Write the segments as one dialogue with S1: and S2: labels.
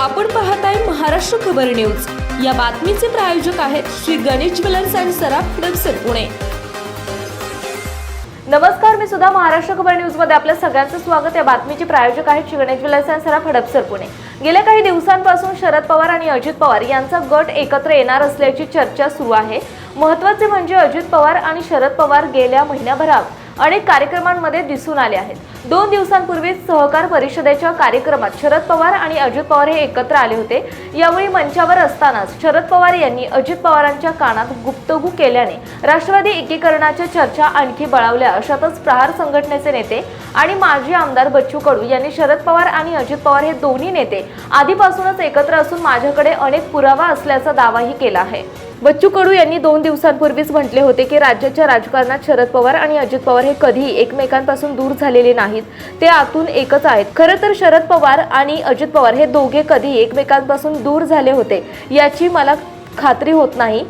S1: आपण पाहताय महाराष्ट्र खबर न्यूज. या बातमीचे प्रायोजक आहेत श्री गणेश ज्वेलर्स अँड सराफ हडपसर पुणे.
S2: नमस्कार मी सुद्धा महाराष्ट्र खबर न्यूजमध्ये आपल्या सगळ्यांचं स्वागत. या बातमीचे प्रायोजक आहेत श्री गणेश विलास सराफ हडपसर पुणे. गेल्या काही दिवसांपासून शरद पवार आणि अजित पवार यांचा गट एकत्र येणार असल्याची चर्चा सुरू आहे. महत्त्वाचे म्हणजे अजित पवार आणि शरद पवार गेल्या महिन्याभरात अनेक कार्यक्रमांमध्ये दिसून आले आहेत. दोन दिवसांपूर्वीच सहकार परिषदेच्या कार्यक्रमात शरद पवार आणि अजित पवार हे एकत्र आले होते. यावेळी मंचावर असतानाच शरद पवार यांनी अजित पवारांच्या कानात गुप्तगू केल्याने राष्ट्रवादी एकीकरणाच्या चर्चा आणखी बळावल्या. अशातच प्रहार संघटनेचे नेते आणि माजी आमदार बच्चू कडू यांनी शरद पवार आणि अजित पवार हे दोन्ही नेते आधीपासूनच एकत्र असून माझ्याकडे अनेक पुरावा असल्याचा दावाही केला आहे. बच्चू कडू यांनी दोन दिवसांपूर्वीच म्हटले होते की राज्याच्या राजकारणात शरद पवार आणि अजित पवार हे कधीही एकमेकांपासून दूर झालेले नाहीत. ते आतून एकच आहेत. खरं तर शरद पवार आणि अजित पवार हे दोघे कधी एकमेकांपासून दूर झाले होते याची मला खात्री होत नाही.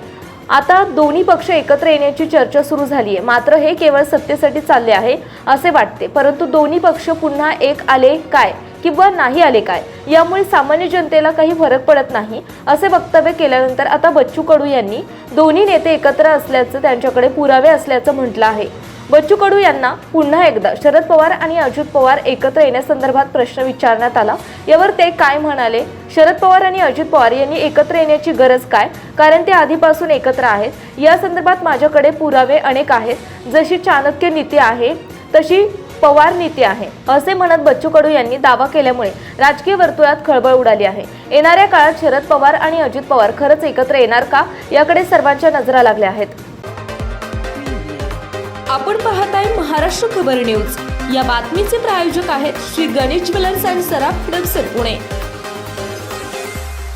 S2: आता दोन्ही पक्ष एकत्र येण्याची चर्चा सुरू झाली आहे मात्र हे केवळ सत्तेसाठी चालले आहे असे वाटते. परंतु दोन्ही पक्ष पुन्हा एक आले काय? किंवा नाही आले काय? यामुळे सामान्य जनतेला काही फरक पडत नाही असे वक्तव्य केल्यानंतर आता बच्चू कडू यांनी दोन्ही नेते एकत्र असल्याचं त्यांच्याकडे पुरावे असल्याचं म्हटलं आहे. बच्चू कडू यांना पुन्हा एकदा शरद पवार आणि अजित पवार एकत्र येण्यासंदर्भात प्रश्न विचारण्यात आला. यावर ते काय म्हणाले? शरद पवार आणि अजित पवार यांनी एकत्र येण्याची गरज काय? कारण ते आधीपासून एकत्र आहेत. या संदर्भात माझ्याकडे पुरावे अनेक आहेत. जशी चाणक्य नीती आहे तशी पवार नीती आहे. असे म्हणत बच्चू कडू यांनी दावा केल्यामुळे राजकीय वर्तुळात खळबळ उडाली आहे. येणाऱ्या काळात शरद पवार आणि अजित पवार खरंच एकत्र येणार का? याकडे सर्वांच्या नजरा लागल्या आहेत.
S1: आपण पाहत आहे महाराष्ट्र खबर न्यूज. या बातमीचे प्रायोजक आहेत श्री गणेश ज्वेलर्स अँड सराफ हडपसर पुणे.